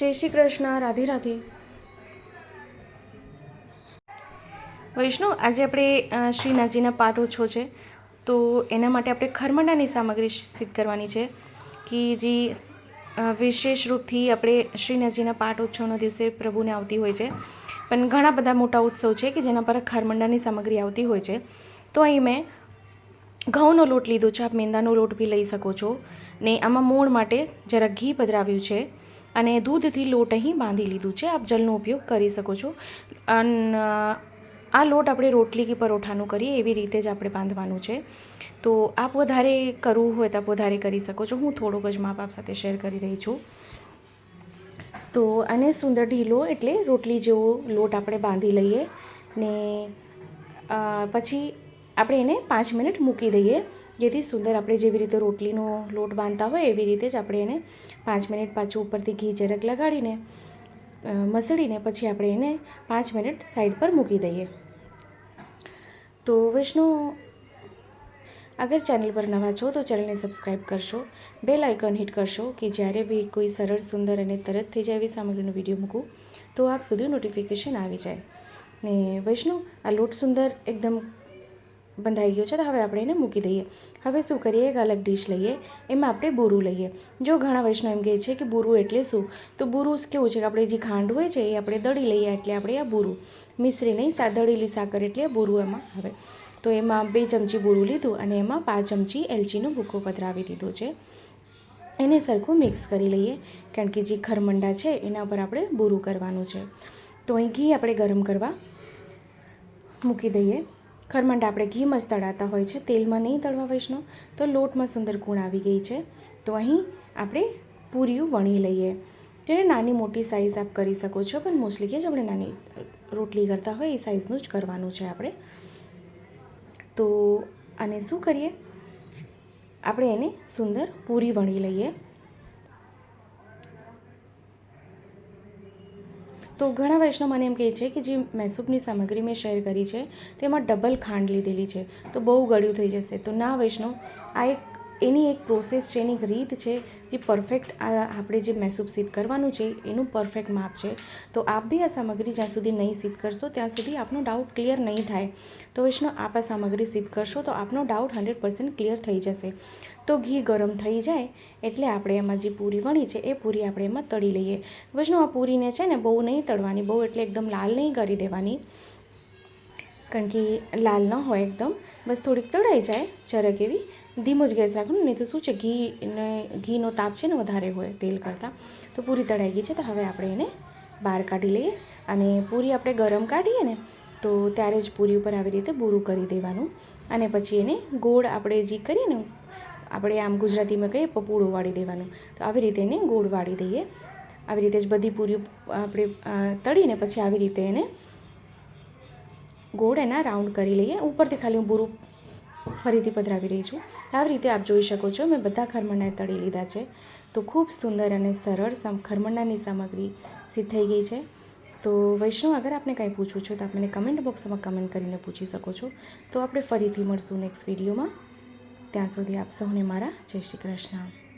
જય શ્રી કૃષ્ણ, રાધે રાધે. વૈષ્ણવ, આજે આપણે શ્રીનાથજીના પાઠ ઓછો છે. તો એના માટે આપણે ખરમંડાની સામગ્રી સિદ્ધ કરવાની છે કે જે વિશેષ રૂપથી આપણે શ્રીનાથજીના પાઠ ઉત્સવના દિવસે પ્રભુને આવતી હોય છે. પણ ઘણા બધા મોટા ઉત્સવ છે કે જેના પર ખરમંડાની સામગ્રી આવતી હોય છે. તો અહીં મેં ઘઉંનો લોટ લીધો છે. આપ મેંદાનો લોટ બી લઈ શકો છો. ને આમાં મૂળ માટે જરા ઘી પધરાવ્યું છે. અને દૂધથી લોટ અહીં બાંધી લીધું છે. આપ જલનો ઉપયોગ કરી શકો છો. અન આ લોટ આપણે રોટલી કે પરોઠાનું કરીએ એવી રીતે જ આપણે બાંધવાનું છે. તો આપ વધારે કરવું હોય તો આપ વધારે કરી શકો છો. હું થોડોક જ માપ આપ સાથે શેર કરી રહી છું. તો આને સુંદર ઢીલો એટલે રોટલી જેવો લોટ આપણે બાંધી લઈએ ને પછી આપણે એને પાંચ મિનિટ મૂકી દઈએ. જેથી સુંદર આપણે જેવી રીતે રોટલીનો લોટ બાંધતા હોય એવી રીતે જ આપણે એને પાંચ મિનિટ પાછું ઉપરથી ઘી જરાક લગાડીને મસળીને પછી આપણે એને પાંચ મિનિટ સાઈડ પર મૂકી દઈએ. તો વિષ્ણુ, અગર ચેનલ પર નવા છો તો ચેનલને સબસ્ક્રાઈબ કરશો, બેલ આઇકન હિટ કરશો કે જ્યારે બી કોઈ સરળ, સુંદર અને તરત થઈ જાય એવી સામગ્રીનો વીડિયો મૂકું, તો આપ સુધી નોટિફિકેશન આવી જાય. ને વૈષ્ણુ, આ લોટ સુંદર એકદમ બંધાઈ ગયો છે, તો હવે આપણે એને મૂકી દઈએ. હવે શું કરીએ? એક અલગ ડીશ લઈએ. એમાં આપણે બોરું લઈએ. જો ઘણા વૈષ્ણવ એમ કહે છે કે બોરું એટલે શું? તો બોરું કેવું છે કે આપણે જે ખાંડ હોય છે એ આપણે દળી લઈએ એટલે આપણે આ બોરું. મિશ્રી નહીં, સા, દળેલી સાકર એટલે બોરું એમાં આવે. તો એમાં બે ચમચી બોરું લીધું અને એમાં પાંચ ચમચી એલચીનો ભૂકો પધરાવી દીધો છે. એને સરખું મિક્સ કરી લઈએ, કારણ કે જે ખરમંડા છે એના પર આપણે બોરું કરવાનું છે. તો અહીં ઘી આપણે ગરમ કરવા મૂકી દઈએ. ખરમંડા આપણે ઘીમાં જ તળાતા હોય છે. તેલમાં નહીં તળવા વૈષ્ણવ. તો લોટમાં સુંદર ગુણ આવી ગઈ છે. તો અહીં આપણે પૂરીઓ વણી લઈએ. જેને નાની મોટી સાઇઝ આપ કરી શકો છો, પણ મોસ્ટલી કે જ આપણે નાની રોટલી કરતા હોય એ સાઇઝનું જ કરવાનું છે આપણે. તો આને શું કરીએ? આપણે એને સુંદર પૂરી વણી લઈએ. તો ઘણા વૈષ્ણવ મને એમ કહે છે કે જે મૈસૂબની સામગ્રી મેં શેર કરી છે, તેમાં ડબલ ખાંડ લીધેલી છે. તો બહુ ગળ્યું થઈ જશે. તો ના વૈષ્ણવ, આ એક એની એક પ્રોસેસ છે, એની એક રીત છે, જે પરફેક્ટ આ આપણે જે મૈસૂબ સિદ્ધ કરવાનું છે, એનું પરફેક્ટ માપ છે. તો આપ બી આ સામગ્રી જ્યાં સુધી નહીં સિદ્ધ કરશો, ત્યાં સુધી આપનો ડાઉટ ક્લિયર નહીં થાય. તો વૈષ્ણવ, આપ આ સામગ્રી સિદ્ધ કરશો તો આપનો ડાઉટ હંડ્રેડ પર્સન્ટ ક્લિયર થઈ જશે. તો ઘી ગરમ થઈ જાય, એટલે આપણે એમાં જે પૂરી વણી છે, એ પૂરી આપણે એમાં તળી લઈએ. વૈષ્ણવ, આ પૂરીને છે ને બહુ નહીં તળવાની, બહુ એટલે એકદમ લાલ નહીં કરી દેવાની. કારણ કે લાલ ન હોય એકદમ. બસ થોડીક તળાઈ જાય, જરાક એવી ધીમો જ ગેસ રાખવાનું, નહીં તો શું છે, ઘી ને ઘીનો તાપ છે ને વધારે હોય તેલ કરતાં, તો પૂરી તળાઈ ગઈ છે, તો હવે આપણે એને બહાર કાઢી લઈએ અને પૂરી આપણે ગરમ કાઢીએ ને, તો ત્યારે જ પૂરી ઉપર આવી રીતે બૂરું કરી દેવાનું અને પછી એને ગોળ આપણે જે કરીએ ને, આપણે આમ ગુજરાતીમાં કહીએ, પપૂળું વાળી દેવાનું, તો આવી રીતે એને ગોળ વાળી દઈએ. આવી રીતે જ બધી પૂરીઓ આપણે તળીને પછી આવી રીતે એને ગોળ એના રાઉન્ડ કરી લઈએ. ઉપરથી ખાલી હું બૂરું ફરીથી પધરાવી રહી છું. આવી રીતે આપ જોઈ શકો છો, મેં બધા ખરમંડા તળી લીધા છે. તો ખૂબ સુંદર અને સરળ સમ, ખરમંડાની સામગ્રી સિદ્ધ થઈ ગઈ છે. તો વૈષ્ણવ, અગર આપને કંઈ પૂછવું છે તો આપ મને કમેન્ટ બોક્સમાં કમેન્ટ કરીને પૂછી શકો છો. તો આપણે ફરીથી મળશું નેક્સ્ટ વિડીયોમાં. ત્યાં સુધી આપ સૌને મારા જય શ્રી કૃષ્ણ.